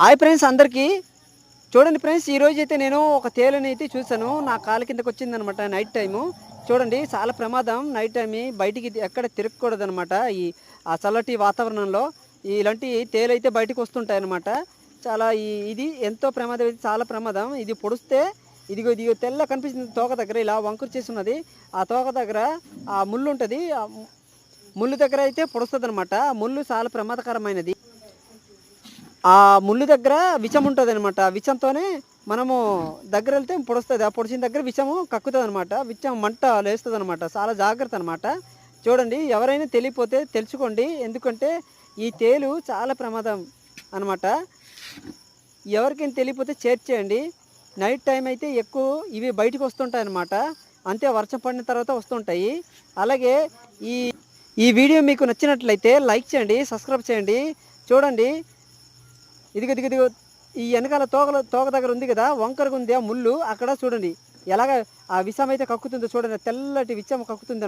Hi friends అందరికీ. చూడండి friends ఈ అయితే నేను ఒక తేలని అయితే చూశాను. నా కాలు కిందకు వచ్చిందనమాట నైట్ టైము. చూడండి చాలా ప్రమాదం. నైట్ టైం బయటికి ఎక్కడ తిరగకూడదనమాట ఈ ఆ చల్లటి వాతావరణంలో. ఇలాంటి తేలు అయితే బయటకు వస్తుంటాయన్నమాట చాలా ఈ ఇది ఎంతో ప్రమాదం. అయితే చాలా ప్రమాదం. ఇది పొడిస్తే ఇదిగో ఇదిగో తెల్ల కనిపిస్తుంది తోక దగ్గర. ఇలా వంకరు చేసి ఉన్నది ఆ తోక దగ్గర ఆ ముళ్ళు ఉంటుంది. ముళ్ళు దగ్గర అయితే పొడుస్తుంది అనమాట ముళ్ళు చాలా ప్రమాదకరమైనది. ఆ ముళ్ళు దగ్గర విషం ఉంటుంది అనమాట విషంతోనే మనము దగ్గర వెళ్తే పొడుస్తుంది. ఆ పొడిచిన దగ్గర విషము కక్కుతుంది అనమాట విషం మంట లేస్తుంది అనమాట చాలా జాగ్రత్త అనమాట చూడండి ఎవరైనా తెలియపోతే తెలుసుకోండి. ఎందుకంటే ఈ తేలు చాలా ప్రమాదం అనమాట ఎవరికైనా తెలియపోతే చేర్చేయండి నైట్ టైం అయితే ఎక్కువ ఇవి బయటకు వస్తుంటాయి అనమాట అంతే వర్షం పడిన తర్వాత వస్తుంటాయి. అలాగే ఈ ఈ వీడియో మీకు నచ్చినట్లయితే లైక్ చేయండి సబ్స్క్రైబ్ చేయండి. చూడండి ఇదిగో ఇదిగో ఇదిగో. ఈ వెనకాల తోకల తోక దగ్గర ఉంది కదా వంకరగా ఉంది ఆ ముళ్ళు. అక్కడ చూడండి. ఎలాగ ఆ విషం అయితే కక్కుతుందో చూడండి. తెల్లటి విషం కక్కుతుంది